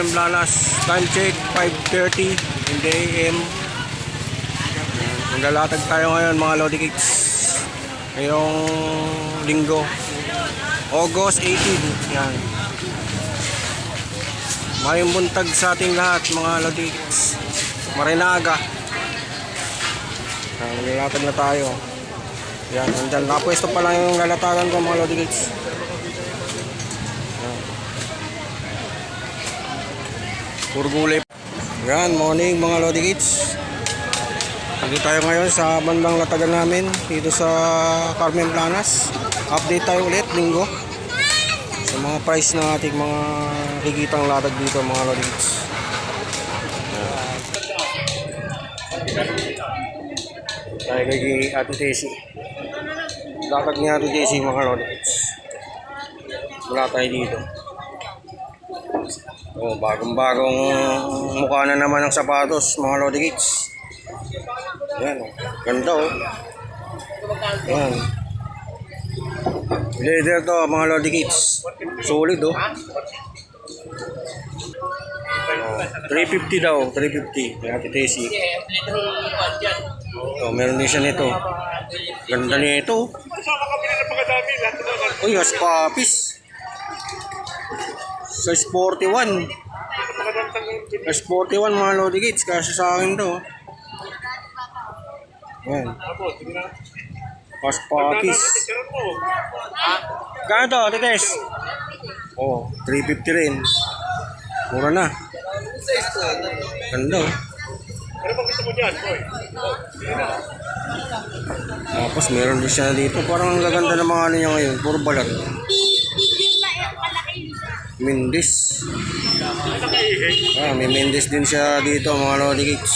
Carmen Planas. Time check, 5.30 in the AM. Naglalatag tayo ngayon mga Lodi Kicks. Ngayong linggo. August 18. Yan. Mayong buntag sa ating lahat mga Lodi Kicks. Marinaga. Yan, Naglalatag na tayo. Yan, nandyan. Napwesto pa lang yung lalatagan ko mga Lodi Kicks. Puro gulay. Yan, morning mga Lodi Kids. Nandito tayo ngayon sa bandang latagan namin dito sa Carmen Planas. Update tayo ulit, linggo. Sa mga price ng ating mga higitang latag dito mga Lodi Kids. Tayo kay Ate Tessie. Latag ni Ate Tessie mga Lodi Kids. Wala tayo dito. Oh, bagong-bagong mukha na naman ng sapatos, mga Lodi Kicks. Yan, oh. ganda oh. Yan. Leather to, mga Lodi Kicks. Solid oh. Oh, 350 daw, 350. May Ate Tessie. Oh, meron din siya nito. Ganda nito. Uy, has papis. Size 41. Size 41 mga Lodi Gates. Kasi sa akin to. Yan. Pas papis. Kano to, Tites? Oh, 350 rin. Mura na. Ganda oh. Tapos meron din siya dito. Parang ang gaganda ng mga ano niya ngayon. Puro balat. Mindis. Ah, may Mindis din siya dito mga Lodi Kicks.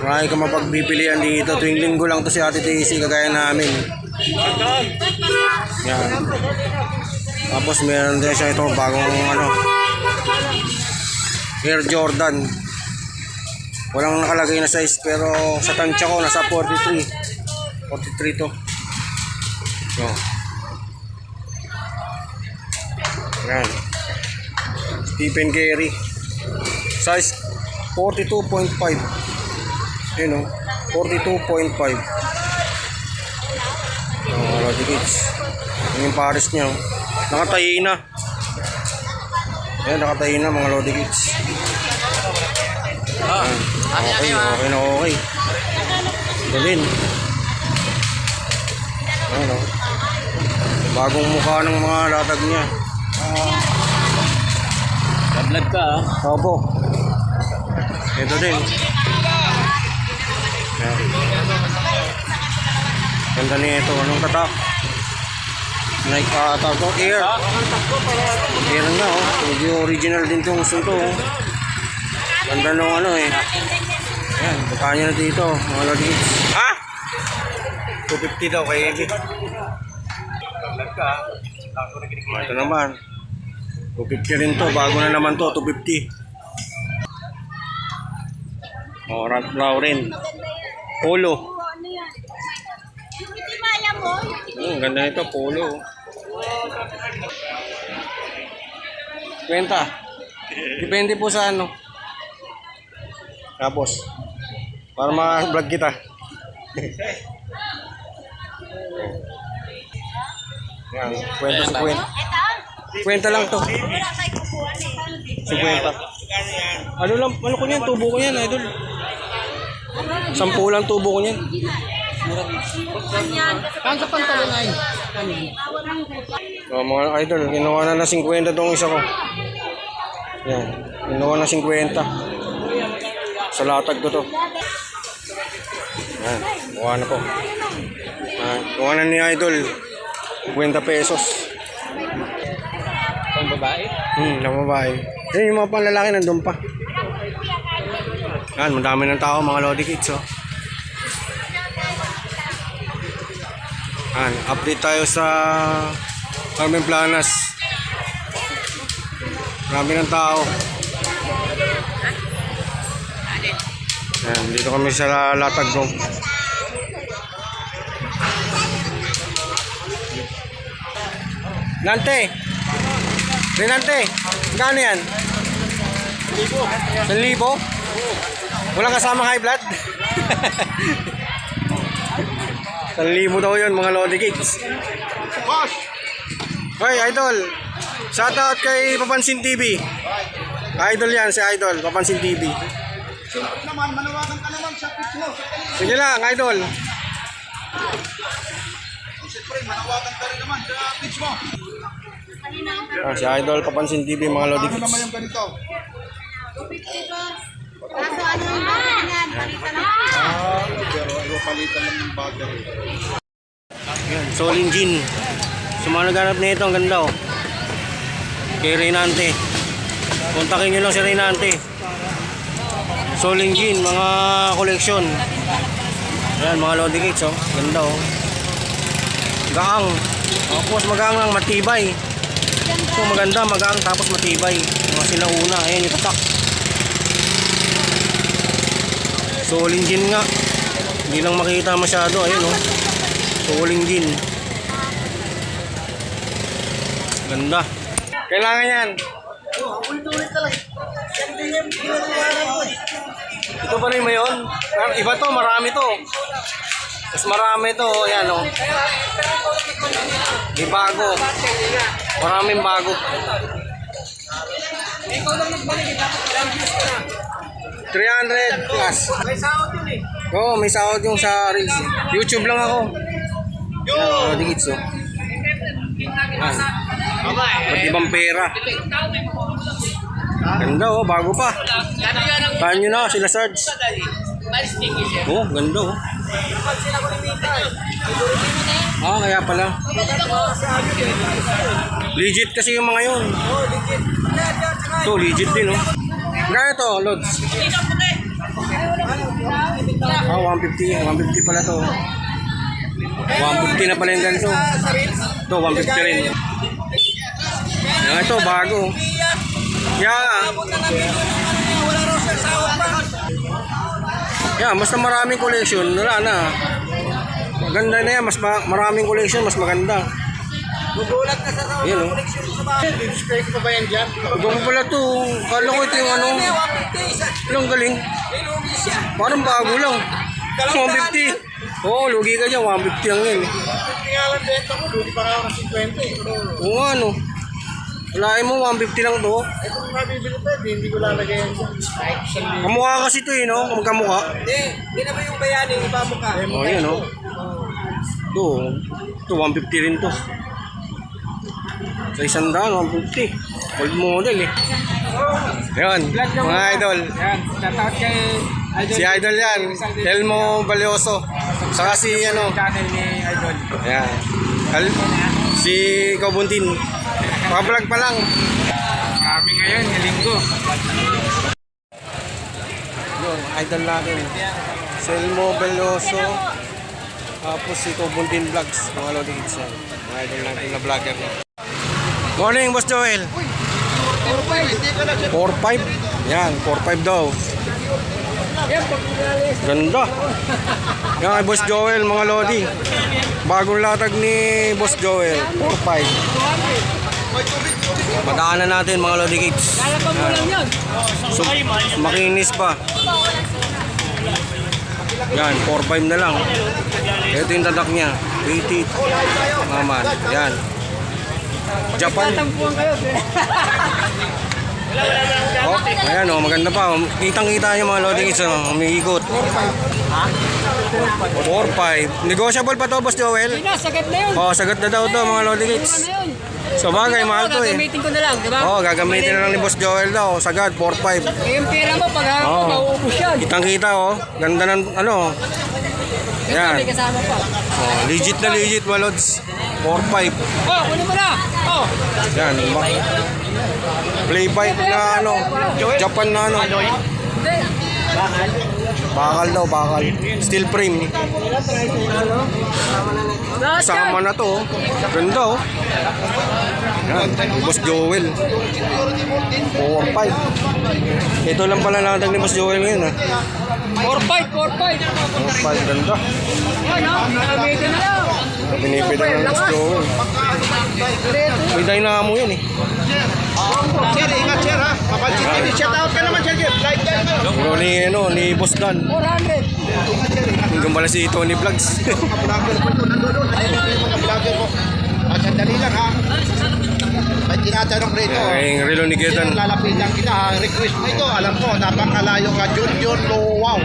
Marami ka mapagpipilian dito. Tuwing linggo lang to si Ate Daisy kagaya namin. Yan. Tapos meron din siya ito bagong ano. Air Jordan. Walang nakalagay na size pero sa tansya ko nasa 43. 43 to. So. Yan. Stephen Gary. Size 42.5. Yun o. 42.5. Oh, Lodi Kids. Yun yung pares niya. oh. Nakatayi na. Ayan, nakatayi na mga Lodi Kids. Ayan. Okay, okay na okay. Dalin. Ano? Bagong mukha ng mga latag niya. Vlog ka ah. Opo. Ito din. Ayan. Ganda nito. Anong tatak? Nike uh, tawag to? Air. Air nga oh. Medyo original din tong sunto oh. Ganda nung ano eh. Ayan. Bukanya na dito. Mga lodis. Ha? 250 daw kay ah. Na kinikita. Ito naman. 250 rin to. Bago na naman to. 250. Oh, Ralph Lauren. Polo. Hindi maya mo. Hmm, ganda nito. Polo. Kwenta. Depende po sa ano. Tapos. Para ma-vlog kita. Yan. Kwenta sa kwenta. Kwenta lang to. Wala tayo kukuhan eh. 50. Ano lang, ano ko yan? Tubo ko yan, idol. Sampu lang tubo ko yan. Ang sa pantalon ay. So, mga idol, ginawa na na 50 tong isa ko. Yan, ginawa na 50. Sa latag ko to. Yan, kuha na. Yan, kuha na ni idol. 50 pesos. Babae. Hmm, na babae. Yan yung mga panlalaki nandun pa. Yan, madami ng tao, mga Lodi Kids, oh. Yan, update tayo sa Carmen Planas. Marami ng tao. Yan, dito kami sa latag ko. Nante! Renante! Gano yan? 1,000? Walang kasama high blood? 1,000 daw yun mga Lodi Kids. Boss! Hoy, Idol! Shoutout kay Papansin TV. Idol yan, si Idol, Papansin TV. Siyempre naman, manawagan ka naman sa pitch mo. Sige lang, Idol. Siyempre, manawagan ka rin naman sa pitch mo. Ah, si Idol, Papansin TV, mga Lodi Ano naman Kids. yung ganito? Kaso ano yung bakit niyan? Palitan na. Ah, pero ayaw palitan lang ng bagay. Yan, Solin Gin. Sa mga naghanap nito, ang ganda oh. Kay Reynante. Kontakin nyo lang si Reynante. Solin Gin, mga koleksyon. Yan, mga Lodi Kids oh. Ganda oh. Gaang. Tapos magaang lang, matibay. Ito maganda, magaang tapos matibay. Mga sinauna. Ayan yung tatak. Solin Gin nga. Hindi lang makita masyado. Ayun oh. Solin Gin. Ganda. Kailangan yan. Ito pa rin? Pero Iba to, marami to. Mas marami to, yan o. May bago. Maraming bago. 300 plus. May sahod yun eh. Oo, may sahod yung sa Reels. YouTube lang ako. Yan, mga digits oh. Yan. Ba't ibang pera? Ganda oh, bago pa. Tahan nyo na sila Sarge. Oh, ganda oh. Ah, kaya pala. Legit kasi yung mga yun. Ito, legit din oh. Gaya to, Lods. Ah, 150. 150 pala to. 150 na pala yung ganito. Ito, 150 rin. Yan ito, bago. Yeah. Yeah, basta maraming collection, wala na. Maganda na yan, mas ma- maraming collection, mas maganda. Gugulat ka sa sa Yan oh. collection sa bahay. Ko pa ba yan dyan? Mo pala to. Kala ko ito yung ano. Ilang galing. Parang bago lang. 150. Oo, oh, lugi ka dyan. 150 lang yun. Tingalan benta ko, doon pa ako ng 50 eh. Oo nga, ano. Walain mo, 150 lang to. ito kung mabibili pa, hindi, ko lalagay yan libo. Kamukha kasi to eh, no? Kamukha. Hindi, hindi naman yung bayani, iba mo ka. Oh, yun, no? Ito, ito, 150 rin to. Sa isang daan, 150. Old model eh. Yun, mga idol. Yan, shoutout kay Idol. Si idol yan, Elmo Balioso. Saka si ano, Channel ni Idol. Ayan. Al- si Kabuntin. Pablog pa lang. Kami ngayon, yung linggo. Yun, idol natin. Si Elmo Veloso. Tapos si Kabuntin Vlogs. Mga Lodi yan. Mga idol natin na vlogger. Morning, Boss Joel. 4-5. Yan, 4-5 daw. Ganda. Yan kay Boss Joel, mga Lodi. Bagong latag ni Boss Joel. 4-5. Madaanan natin mga Lodi Kids. So, makinis pa. Yan, 4-5 na lang. Ito yung tadak niya. 80. Naman. Yan. Japan. Oh, ayan oh, maganda pa. oh. Kitang-kita niyo mga loading isa, oh, umiikot. 4-5. Negotiable pa to, Boss Joel? Na, sagat na yun. Oh, sagot na daw to mga loading. Ano yun? So bagay, mahal to eh. Gagamitin ko na lang, di ba? Oh, gagamitin na lang ni Boss Joel daw. Sagad, 4-5. Eh, yung pera mo, pag harap mo, Oo. mauubos yan. Kitang-kita oh. Ganda ng ano. Yan. May kasama pa. Oh, legit na legit, Walods. 4-5. Oh, kunin mo na. Oh, Yan. Play bike na ano. Japan na ano. Bakal daw, bakal. Steel frame. Kasama na to. oh. Ganda oh. Yan. Boss Joel. 4-5. Ito lang pala natag ni Boss Joel ngayon ha. 4-5, 4-5. 4-5. Ganda. Gagamitin na lang. Pinipida ng Boss Joel. May dynamo yun eh. Sir, ingat sir ha. Kapansin TV, shout out ka naman sir. Like naman. Bro ni, ano, ni Boss Dan. 400. Hanggang pala si Tony Vlogs. Mga vlogger po nandun. Mga vlogger po. At sandali lang ha. May tinatanong rito. Ay, yung relo ni Sino Gedan. lalapitan kita ha? Request mo ito. Alam ko, napakalayo ka. Jun Jun Wow.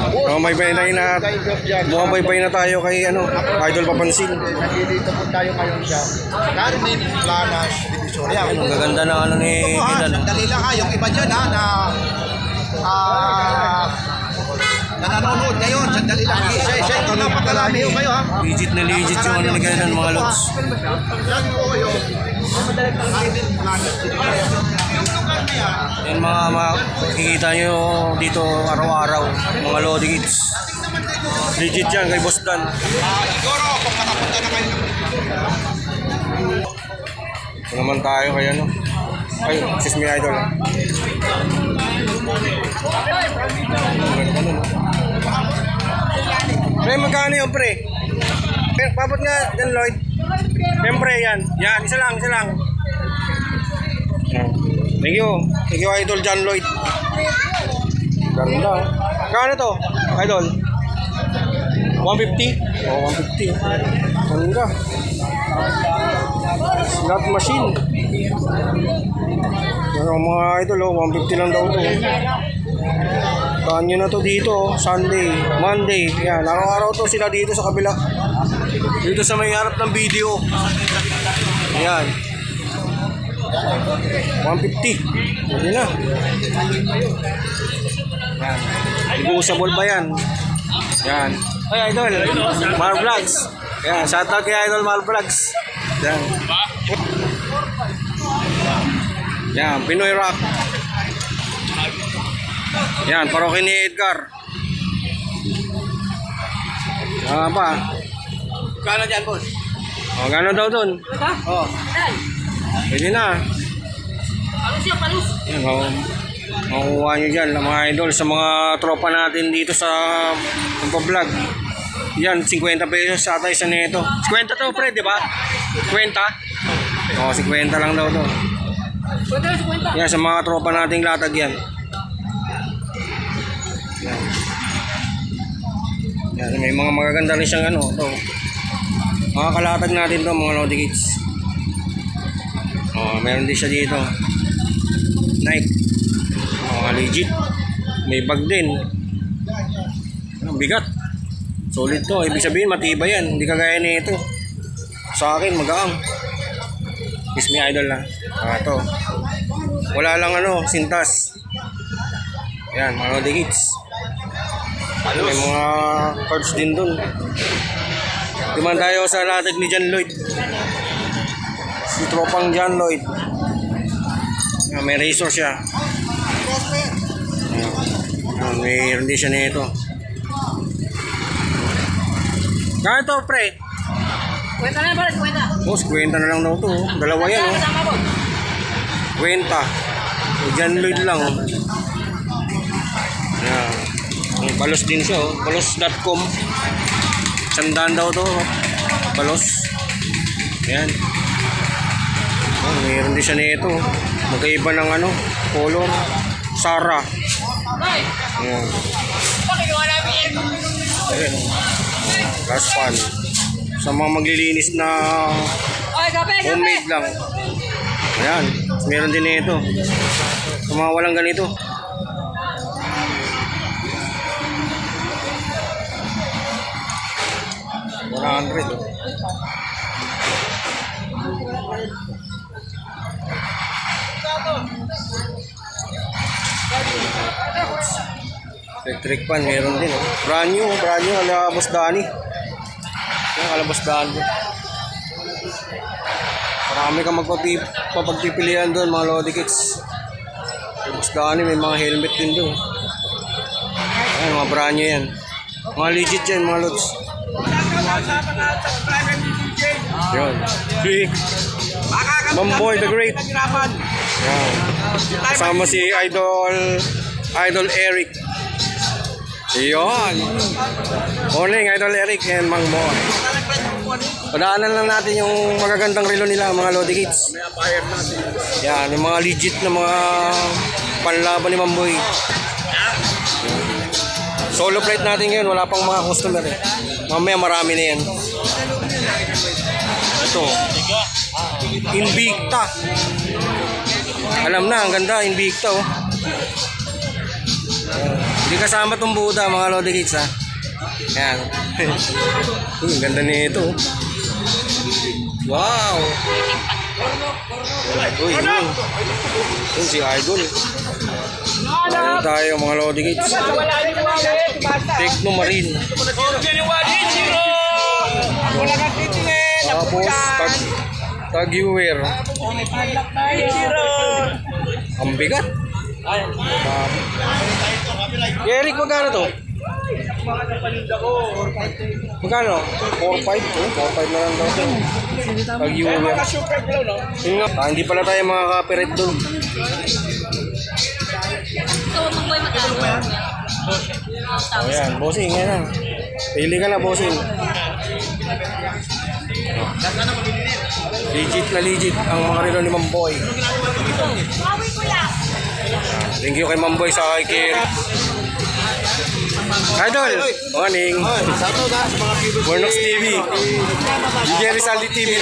Oh, may bay na na. Mukhang bay bay na tayo kay ano, Idol Papansin. Nandito po tayo ngayon sa Carmen Planas Divisoria. Ang gaganda na ano ni Gedan. sandali lang ha. Yung iba dyan ha, na ah na nanonood ngayon, sandali lang. Isa-isa ito, napakalami ho kayo ha. Legit na legit yung ano ni Gedan mga lods. Yan po kayo. Na yan, mga makikita nyo dito araw-araw. Mga Lodi Kids. Legit yan kay Boss Dan. ah, siguro kung makapunta na kayo Ito naman tayo kay ano. Ay, sis mi idol. Pre, magkano yun, pre? Pre, pabot nga dyan, Lloyd. Siyempre, yan. Yan, isa lang, isa lang. Thank you. Thank you, Idol John Lloyd. Ganda. Kano to, Idol? 150? Oo, oh, 150. Ganda. Slot machine. Pero mga idol, oh, 150 lang daw to. Kanyo na to dito, oh, Sunday, Monday. Yan, araw-araw to sila dito sa kabila. Dito sa may harap ng video. Ayan. 150. Pwede na. Yan. Negotiable ba yan? Yan. Ay, idol. Mar Vlogs. Yan, shoutout kay Idol Mar Vlogs. Yan. Yan, Pinoy Rock. Yan, paroke ni Edgar. Ah, pa. Kano dyan, boss? O, gano'n daw dun? Oh. Pwede na. Palus yan, palus. Yan, o. Makukuha nyo dyan, mga idol, sa mga tropa natin dito sa vlog. Yan, 50 pesos sa isa nito. 50 to, pre, di ba? 50? Oo, 50 lang daw to. Pwede na, 50. Yan, sa mga tropa nating latag. Yan. Yan, may mga magaganda rin siyang ano, to. Mga kalatag natin to, mga Lodi Kids. Oh, meron din siya dito. Nike. Oh, legit. May bag din. Ang bigat. Solid to. Ibig sabihin, matibay yan. Hindi kagaya nito. Sa akin, magaang. Kiss me idol lang. Ah, to. Wala lang ano, sintas. Yan, mga Lodi Kids. May mga cards din dun. Duman tayo sa latag ni John Lloyd. Si tropang John Lloyd. Yan, may razor siya. Yan, mayroon din siya nito. Kaya to, pre. Kwenta na yan, boss, kwenta. Boss, kwenta na lang daw to. Dalawa yan, oh. Kwenta. John Lloyd lang, oh. Yan. May balos din siya, oh. Balos.com. Sandaan daw to. oh. Balos. Yan. Oh, mayroon din siya nito. oh. Magkaiba ng ano, color. Sara. Ay, Yan. bakit gawa namin? Ayan. Raspan. Sa mga maglilinis na homemade lang. Ayan. Meron din nito. Sa mga walang ganito. One hundred. Electric pan, meron din. Oh. Brand new, brand new, ala Boss Dani. Yan, ala Boss Dani. Marami kang magpapip papagpipilian doon, mga Lodi. Yung Boss Dani, may mga helmet din doon. Ayan, mga brand new yan. Mga legit yan, mga Lods. Yun. Si Mamboy the Great. Yan. Kasama si Idol Idol Eric. Yun. Morning, Idol Eric and Mang Boy. Padaanan lang natin yung magagandang relo nila, mga Lodi Kids. Yan, yung mga legit na mga panlaban ni Mamboy. Solo flight natin ngayon, wala pang mga customer eh. Mamaya marami na yan. Ito. Invicta. Alam na, ang ganda, Invicta oh. Hindi kasama tong Buda, mga Lodi Kids ha. Yan. Uy, ang ganda nito. Wow! Uy, uy. Yun si Idol. Ayun tayo mga Lodi Kids. Techno Marine. Tapos, tag, Taguwer. Ang bigat. Um, Eric, magkano to? Magkano? 4-5 to? 4-5 na lang daw to. Taguwer. Yun nga, ah, hindi pala tayo mga copyright doon. So, mag-boy magkano? O yan, bossing, yan na. Pili ka na, bossing. Legit na legit ang mga relo ni Mamboy. Thank you kay Mamboy sa kay. Idol, morning. Sato na sa mga viewers. Mornox TV. Jerry Saldi TV.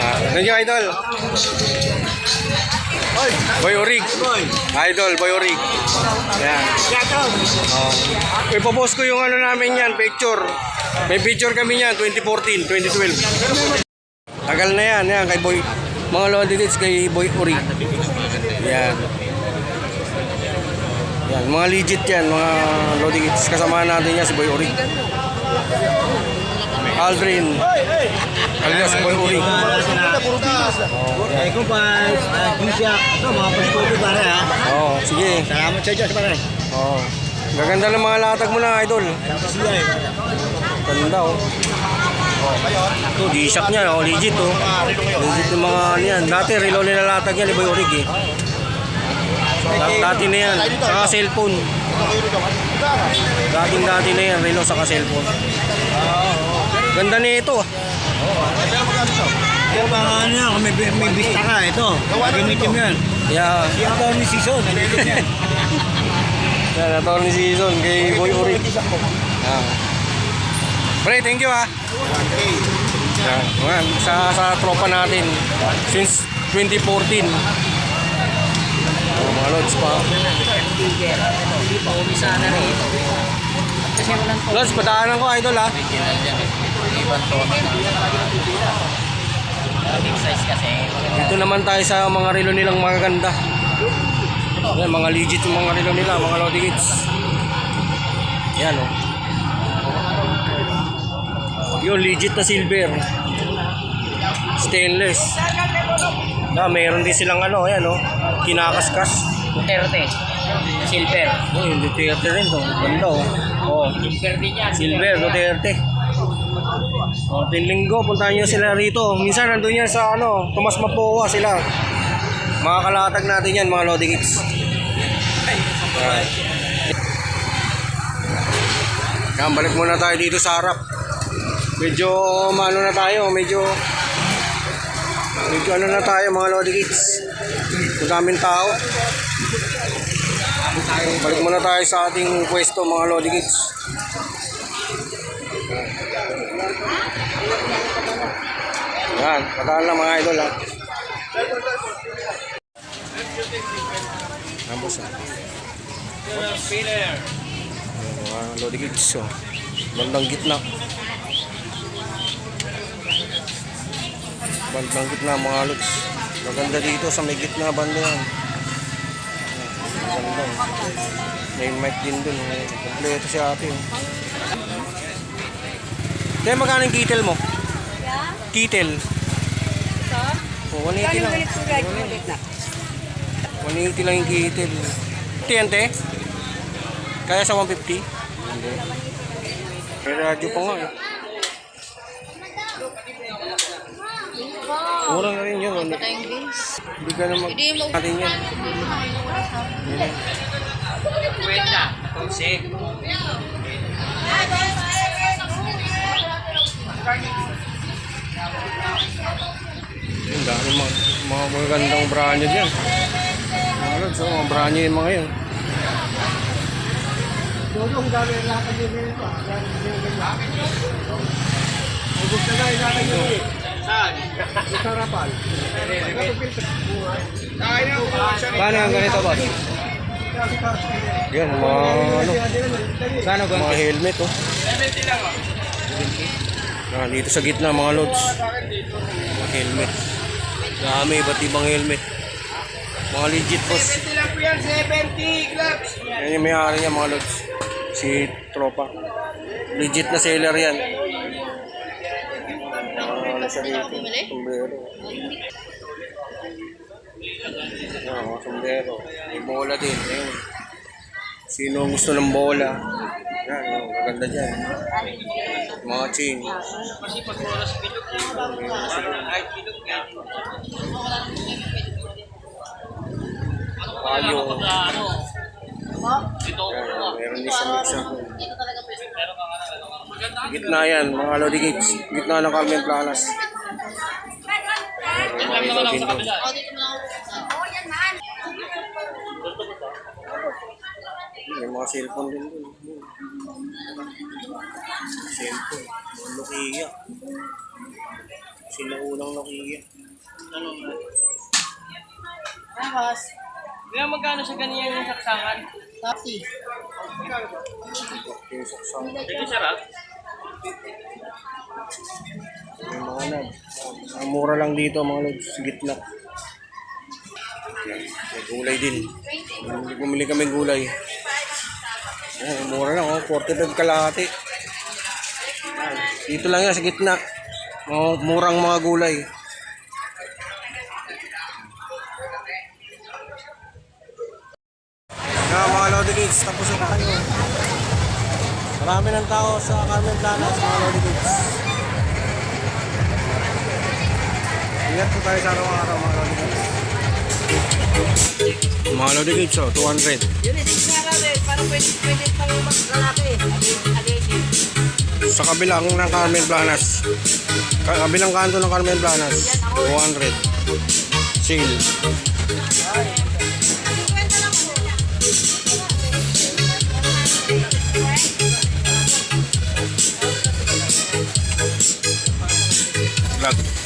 Ah, Thank you, Idol. Boy Orig. Idol, Boy Orig. Yan. Oh. Ipopost ko yung ano namin yan, picture. May picture kami yan, 2014, 2012. Tagal na yan, yan, kay Boy. Mga Lodi Kids kay Boy Orig. Yan. Yan, mga legit yan, mga Lodi Kids. Kasama natin yan si Boy Orig. Aldrin. Alias Boy kung pa, uh, siya, ito, mga paskobi pare ha. Oo, sige. Salamat sa Diyos pare. Oo. Gaganda ng mga latag mo na, idol. Siya eh. Ganda, oh. Ito, G-Shock niya, oh. Legit, oh. Legit yung mga ano yan. Dati, relo nila latag yan, ni Boy Orig, eh. Dat- Dati na yan. Saka cellphone. Dating dati na yan, relo saka cellphone. Ganda nito, ah. Kaya mga ano may, may bista ka, ito. Gamitin mo yan. Yeah. Si Atty. Season, nandito yan. Yan, ito ni season kay Boy Orig. Yan. Pre, thank you, ah. Yan. Sa, sa tropa natin. Since 2014. Oh, mga lods pa. Sana rito. Kasi walang Lods, padaanan ko, idol, ah. original yan. Ibang tono na. Big size kasi. Dito naman tayo sa mga relo nilang magaganda. Yan, mga legit yung mga relo nila, mga Lodi Kids. Yan, oh. Yung legit na silver. Stainless. Na, mayroon din silang ano, yan, oh. Kinakaskas. Duterte. Silver. Oh, yung Duterte rin, oh. Ganda, oh. Oh, Silver din yan. Silver, Duterte. Oh, tinlinggo, puntahan nyo sila rito. Minsan nandun yan sa ano, Tomas Mapoa sila. Mga kalatag natin yan, mga Lodi Kids. Alright. Yan, balik muna tayo dito sa harap. Medyo, ano na tayo, medyo, medyo ano na tayo, mga Lodi Kids. Madaming tao. Balik muna tayo sa ating pwesto, mga Lodi Kids. Yan, patahan lang mga idol ha. Tapos ha. Mga Lodi Kids oh. Bandang gitna. Bandang gitna mga lods. Maganda dito sa may gitna banda yan. Maganda. May mic din dun. Kompleto si ate. oh. Kaya magkano yung kitel mo? Yeah? Kitel. Ito? Oh, 180 lang. 180 lang yung kitel. TNT? Kaya sa 150? Hindi. May radyo pa nga eh. Mura na rin yun. Ano? Hindi ka na mag... Natin yan. Kwenta. Konsep. Ang dami mga, mga magagandang brand new dyan. Mga lods, oh, mga brand new yung mga yun. Dodong dami ang lakad yun nito. Ubus na na yung lakad yun eh. Saan? Sa harapan. Paano yung ganito, boss? Yan, mga ano, Kano mga helmet, oh. Ah, dito sa gitna, mga lods. Mga helmet. Dami, iba't ibang helmet. Mga legit, boss. 70 lang po yan, 70 gloves. Yan yung may-ari niya, mga lods. Si Tropa. Legit na seller yan. Siya dito? Sombrero. Ah, mga sombrero. May bola din. Ayun. Sino gusto ng bola? Yan, oh, maganda dyan. Mga chain. Kayo. Yan, meron din siya mix up. Gitna yan, mga Lodi Gates. Gitna ng Carmen Planas. May mga iba din doon. May mga cellphone din doon. Cellphone. Mga Nokia. Sila unang Nokia. Tapos, kaya magkano sa ganyan yung saksangan? Taxi. Yung saksang. Sige, sarap. May mga nab. Ang mura lang dito mga lods. Sa gitna. Yan. May gulay din. Bumili- Bumili kami gulay. Ayan, mura lang oh. 45 kalahati. Dito lang yan sa gitna. Mga murang mga gulay. Nga mga Lodi Kids, tapos na tayo. Marami ng tao sa Carmen Planas, mga Lodi Kids. Ingat po tayo sa araw-araw mga Lodi Kids. Mga Lodi Kids, oh, 200. Yun, hindi nga rin. Parang pwede, pwede pang maglalaki. Sa kabilang ng Carmen Planas. Ka kabilang kanto ng Carmen Planas, 200. Sale. Gracias.